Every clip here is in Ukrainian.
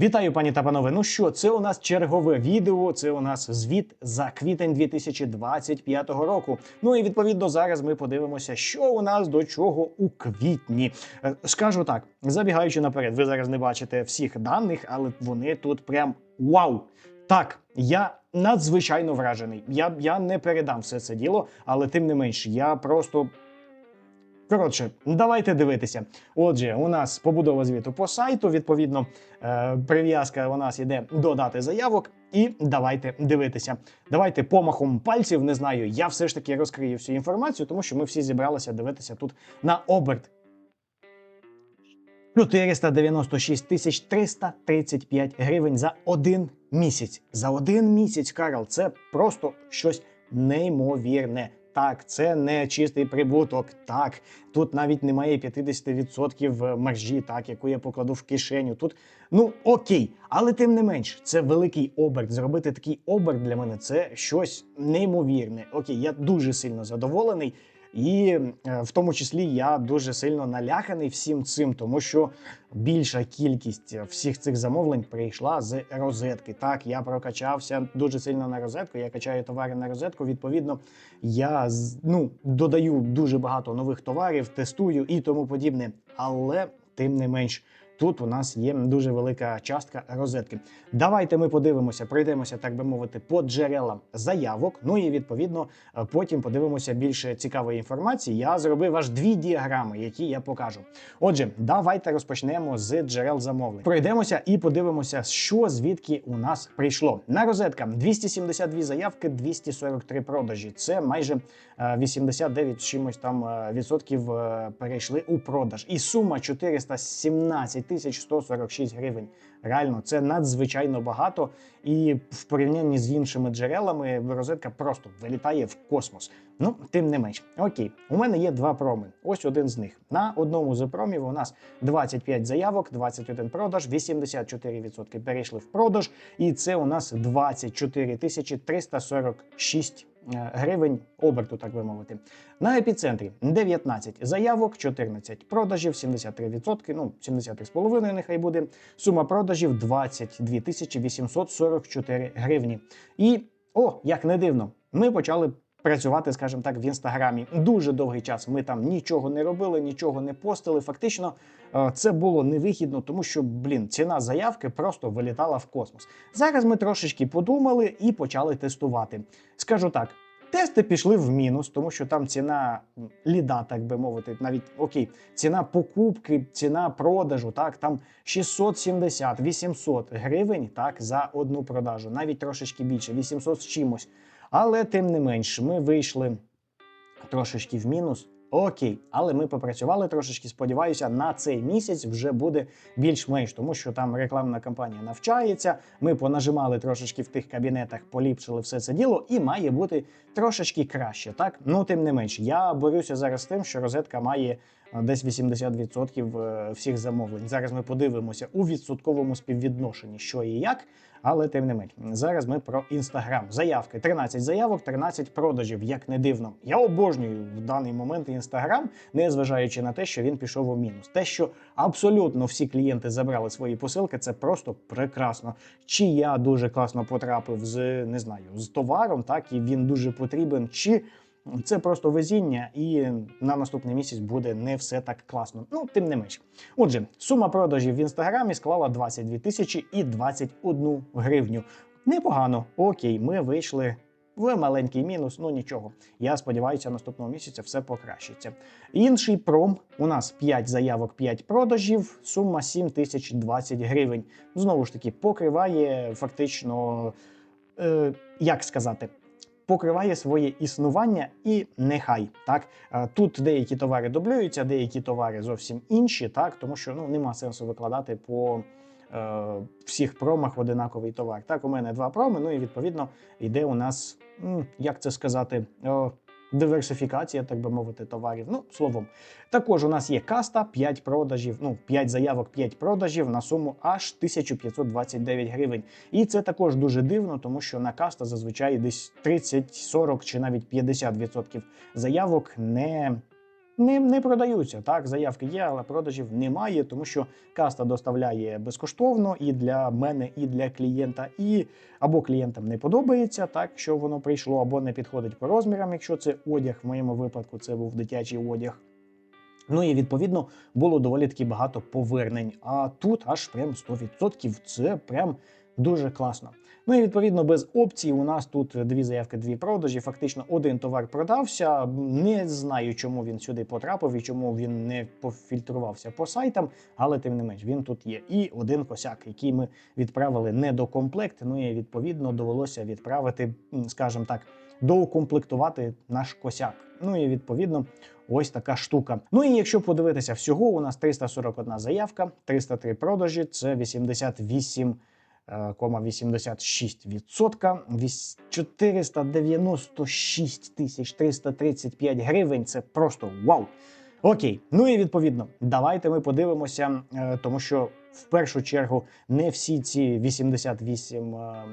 Вітаю, пані та панове. Ну що, це у нас чергове відео. Це у нас звіт за квітень 2025 року. Ну і відповідно зараз ми подивимося, що у нас до чого у квітні. Е, Скажу так, забігаючи наперед, ви зараз не бачите всіх даних, але вони тут прям вау. Так, я надзвичайно вражений. Я, я не передам все це діло, але тим не менш, я просто Коротше, давайте дивитися. Отже, у нас побудова звіту по сайту. Відповідно, е, прив'язка у нас іде до дати заявок. І давайте дивитися. Давайте помахом пальців. Не знаю, я все ж таки розкрию всю інформацію, тому що ми всі зібралися дивитися тут на оберт. 496 тисяч 335 гривень за один місяць. За один місяць, Карл, це просто щось неймовірне. Так, це не чистий прибуток. Так, тут навіть немає 50% маржі, так, яку я покладу в кишеню. Тут ну окей, але тим не менш, це великий оберт. Зробити такий оберт для мене це щось неймовірне. Окей, я дуже сильно задоволений. І е, в тому числі я дуже сильно наляканий всім цим, тому що більша кількість всіх цих замовлень прийшла з розетки. Так, я прокачався дуже сильно на розетку. Я качаю товари на розетку. Відповідно, я ну, додаю дуже багато нових товарів, тестую і тому подібне. Але тим не менш. Тут у нас є дуже велика частка розетки. Давайте ми подивимося, пройдемося, так би мовити, по джерелам заявок. Ну і відповідно е, потім подивимося більше цікавої інформації. Я зробив аж дві діаграми, які я покажу. Отже, давайте розпочнемо з джерел замовлень. Пройдемося і подивимося, що звідки у нас прийшло. На розетка 272 заявки, 243 продажі. Це майже е, 89 чимось там е, відсотків е, перейшли у продаж. І сума 417 тисяч 146 гривень. Реально, це надзвичайно багато. І в порівнянні з іншими джерелами розетка просто вилітає в космос. Ну, тим не менш. Окей, у мене є два проми. Ось один з них. На одному з промів у нас 25 заявок, 21 продаж, 84% перейшли в продаж, і це у нас 24 тисячі 346 е, гривень оберту, так би мовити. На епіцентрі 19 заявок, 14 продажів, 73%, ну 73,5 нехай буде. Сума продажів 22 тисячі 844 гривні. І о, як не дивно, ми почали. Працювати, скажімо так, в інстаграмі дуже довгий час. Ми там нічого не робили, нічого не постили. Фактично, е, це було невигідно, тому що блін, ціна заявки просто вилітала в космос. Зараз ми трошечки подумали і почали тестувати. Скажу так. Тести пішли в мінус, тому що там ціна ліда, так би мовити, навіть окей, ціна покупки, ціна продажу, так там 670-800 гривень так за одну продажу, навіть трошечки більше, 800 з чимось. Але тим не менш, ми вийшли трошечки в мінус. Окей, але ми попрацювали трошечки. Сподіваюся, на цей місяць вже буде більш-менш, тому що там рекламна кампанія навчається. Ми понажимали трошечки в тих кабінетах, поліпшили все це діло, і має бути трошечки краще. Так, ну тим не менш, я борюся зараз з тим, що розетка має десь 80% е, всіх замовлень. Зараз ми подивимося у відсотковому співвідношенні, що і як. Але тим не менш, зараз ми про інстаграм. Заявки 13 заявок, 13 продажів. Як не дивно, я обожнюю в даний момент інстаграм, не зважаючи на те, що він пішов у мінус. Те, що абсолютно всі клієнти забрали свої посилки, це просто прекрасно. Чи я дуже класно потрапив з не знаю з товаром, так і він дуже потрібен, чи це просто везіння, і на наступний місяць буде не все так класно. Ну, тим не менш. Отже, сума продажів в інстаграмі склала 22 тисячі і 21 гривню. Непогано. Окей, ми вийшли в маленький мінус, ну нічого. Я сподіваюся, наступного місяця все покращиться. Інший пром у нас 5 заявок, 5 продажів, сума 7 тисяч 20 гривень. Знову ж таки, покриває фактично, е, як сказати, покриває своє існування і нехай так. Е, Тут деякі товари дублюються, деякі товари зовсім інші, так тому що ну нема сенсу викладати по е, всіх промах в одинаковий товар. Так, у мене два проми. Ну і відповідно йде у нас, як це сказати, е, диверсифікація, так би мовити, товарів. Ну, словом, також у нас є каста, 5 продажів, ну 5 заявок, 5 продажів на суму аж 1529 гривень. І це також дуже дивно, тому що на каста зазвичай десь 30, 40 чи навіть 50% заявок не не, не продаються. Так, заявки є, але продажів немає, тому що каста доставляє безкоштовно і для мене, і для клієнта. І або клієнтам не подобається, так що воно прийшло, або не підходить по розмірам, якщо це одяг. В моєму випадку це був дитячий одяг. Ну і відповідно було доволі таки багато повернень. А тут аж прям 100%. Це прям дуже класно. Ну і відповідно без опцій у нас тут дві заявки, дві продажі. Фактично один товар продався. Не знаю, чому він сюди потрапив і чому він не пофільтрувався по сайтам, але тим не менш він тут є. І один косяк, який ми відправили не до комплект. Ну і відповідно довелося відправити, скажімо так, доукомплектувати наш косяк. Ну і відповідно. Ось така штука. Ну і якщо подивитися всього, у нас 341 заявка, 303 продажі, це 88 86%, 496 тисяч 335 гривень. Це просто вау! Окей, ну і відповідно, давайте ми подивимося, е, тому що в першу чергу не всі ці 88 е,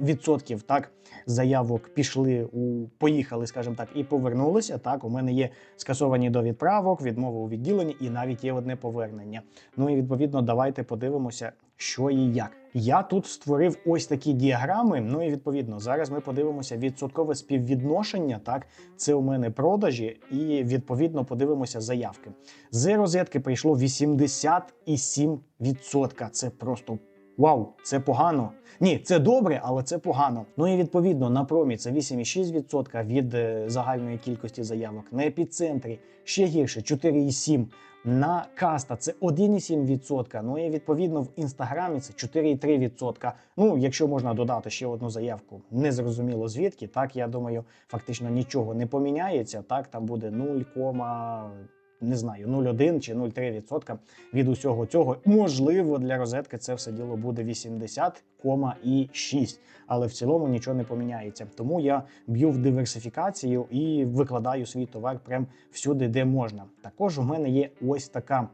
відсотків так заявок пішли у поїхали, скажімо так, і повернулися. Так, у мене є скасовані до відправок, відмови у відділенні, і навіть є одне повернення. Ну і відповідно, давайте подивимося, що і як. Я тут створив ось такі діаграми. Ну і відповідно, зараз ми подивимося відсоткове співвідношення. Так, це у мене продажі, і відповідно подивимося заявки. З розетки прийшло 87%. Це просто Вау, це погано. Ні, це добре, але це погано. Ну і відповідно на промі це 8,6% від е, загальної кількості заявок. На епіцентрі ще гірше 4,7%. На каста це 1,7%. Ну і відповідно в інстаграмі це 4,3%. Ну, якщо можна додати ще одну заявку, незрозуміло звідки. Так я думаю, фактично нічого не поміняється. Так, там буде 0, не знаю, 0,1 чи 0,3% від усього цього. Можливо, для розетки це все діло буде 80,6, але в цілому нічого не поміняється. Тому я б'ю в диверсифікацію і викладаю свій товар прям всюди, де можна. Також у мене є ось така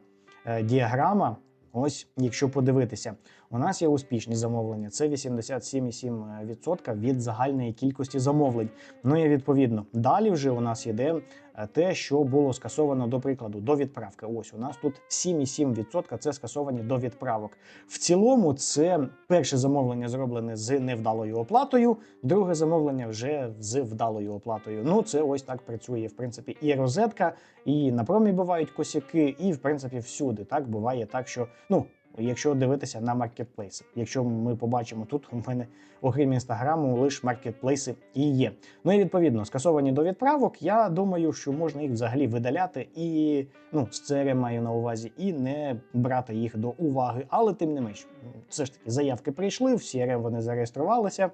е, діаграма. Ось, якщо подивитися, у нас є успішні замовлення. Це 87,7% від загальної кількості замовлень. Ну і відповідно, далі вже у нас йде е, те, що було скасовано до прикладу до відправки. Ось у нас тут 7,7% це скасовані до відправок. В цілому, це перше замовлення зроблене з невдалою оплатою, друге замовлення вже з вдалою оплатою. Ну це ось так працює. В принципі, і розетка, і на промі бувають косяки, і в принципі всюди так буває так, що ну. Якщо дивитися на маркетплейси, якщо ми побачимо тут, у мене окрім інстаграму, лише маркетплейси і є. Ну і відповідно скасовані до відправок. Я думаю, що можна їх взагалі видаляти і ну з CRM маю на увазі, і не брати їх до уваги. Але тим не менш, все ж таки заявки прийшли, в CRM вони зареєструвалися.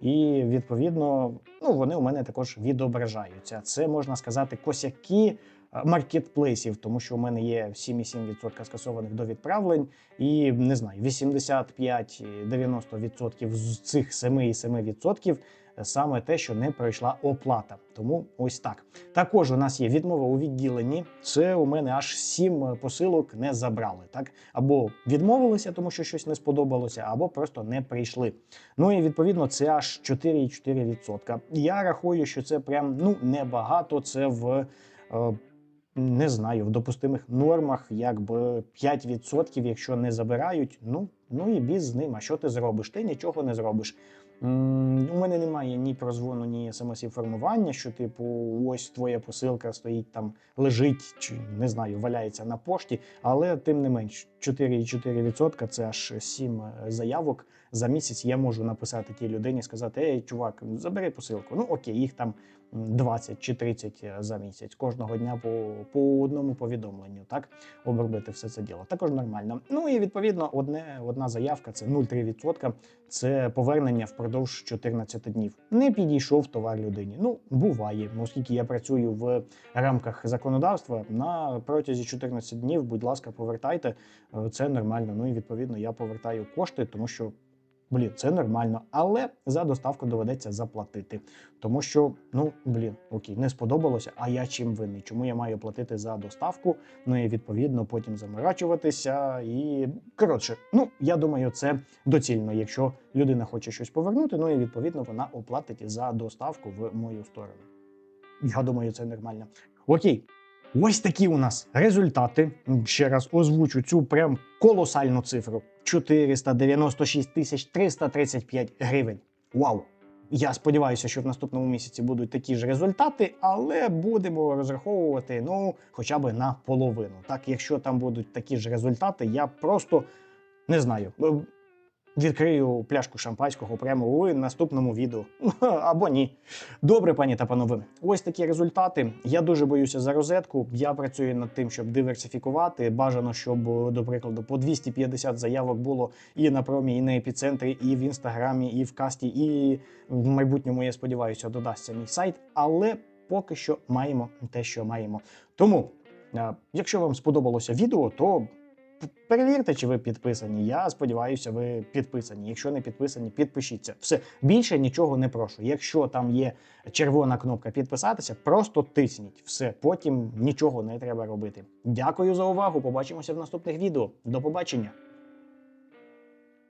І відповідно, ну вони у мене також відображаються. Це можна сказати косяки маркетплейсів, тому що у мене є 7,7% скасованих до відправлень, і не знаю, 85-90% з цих 7,7% саме те, що не пройшла оплата. Тому ось так. Також у нас є відмова у відділенні. Це у мене аж 7 посилок не забрали. Так або відмовилися, тому що щось не сподобалося, або просто не прийшли. Ну і відповідно це аж 4,4%. Я рахую, що це прям ну небагато. Це в. Не знаю, в допустимих нормах якби 5%, якщо не забирають, ну ну і біз з ним. А що ти зробиш? Ти нічого не зробиш. У мене немає ні прозвону, ні смс-інформування, що, типу, ось твоя посилка стоїть там, лежить, чи не знаю, валяється на пошті, але тим не менш 4,4% це аж 7 е, заявок за місяць. Я можу написати тій людині, сказати: Ей, чувак, забери посилку. Ну окей, їх там 20 чи 30 е, за місяць кожного дня по по одному повідомленню, так обробити все це діло. Також нормально. Ну і відповідно, одне одна заявка це 0,3%. Це повернення впродовж 14 днів. Не підійшов товар людині. Ну буває, оскільки я працюю в рамках законодавства на протязі 14 днів. Будь ласка, повертайте е, це нормально. Ну і відповідно я повертаю кошти, тому що. Блін, це нормально, але за доставку доведеться заплатити. Тому що, ну блін, окей, не сподобалося. А я чим винний? Чому я маю платити за доставку? Ну і відповідно потім заморачуватися. І коротше, ну я думаю, це доцільно. Якщо людина хоче щось повернути, ну і відповідно вона оплатить за доставку в мою сторону. Я думаю, це нормально. Окей. Ось такі у нас результати. Ще раз озвучу цю прям колосальну цифру: 496 тисяч 335 гривень. Вау! Я сподіваюся, що в наступному місяці будуть такі ж результати, але будемо розраховувати ну хоча б на половину. Так, якщо там будуть такі ж результати, я просто не знаю. Відкрию пляшку шампанського прямо у наступному відео. Або ні. Добре, пані та панове. Ось такі результати. Я дуже боюся за розетку. Я працюю над тим, щоб диверсифікувати. Бажано, щоб, до прикладу, по 250 заявок було і на промі, і на епіцентрі, і в інстаграмі, і в касті, і в майбутньому, я сподіваюся, додасться мій сайт. Але поки що маємо те, що маємо. Тому, е, якщо вам сподобалося відео, то Перевірте, чи ви підписані. Я сподіваюся, ви підписані. Якщо не підписані, підпишіться. Все більше нічого не прошу. Якщо там є червона кнопка підписатися, просто тисніть. Все, потім нічого не треба робити. Дякую за увагу. Побачимося в наступних відео. До побачення.